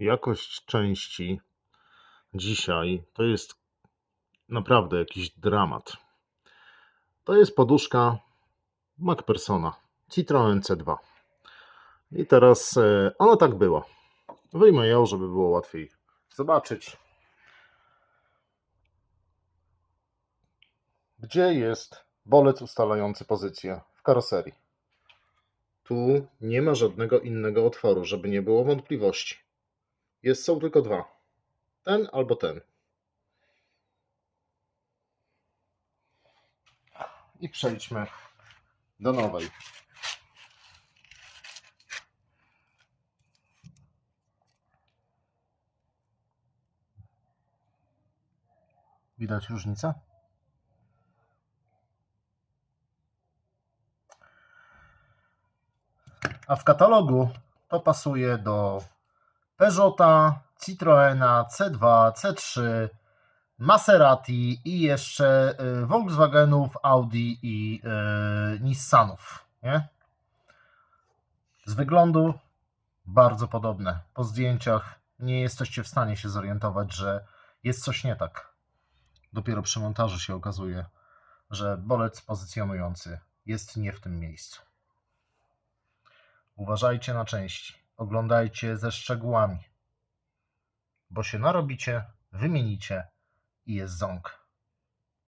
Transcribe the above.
jakość części dzisiaj to jest naprawdę jakiś dramat. To jest poduszka MacPersona Citroen C2. I teraz e, ona tak była. Wyjmę ją, żeby było łatwiej zobaczyć. Gdzie jest bolec ustalający pozycję w karoserii? Tu nie ma żadnego innego otworu, żeby nie było wątpliwości. Jest, są tylko dwa. Ten albo ten. I przejdźmy do nowej. Widać różnicę? A w katalogu to pasuje do Peugeota, Citroena, C2, C3, Maserati i jeszcze y, Volkswagenów, Audi i y, Nissanów. Nie? Z wyglądu bardzo podobne. Po zdjęciach nie jesteście w stanie się zorientować, że jest coś nie tak. Dopiero przy montażu się okazuje, że bolec pozycjonujący jest nie w tym miejscu. Uważajcie na części. Oglądajcie ze szczegółami. Bo się narobicie, wymienicie i jest ząg.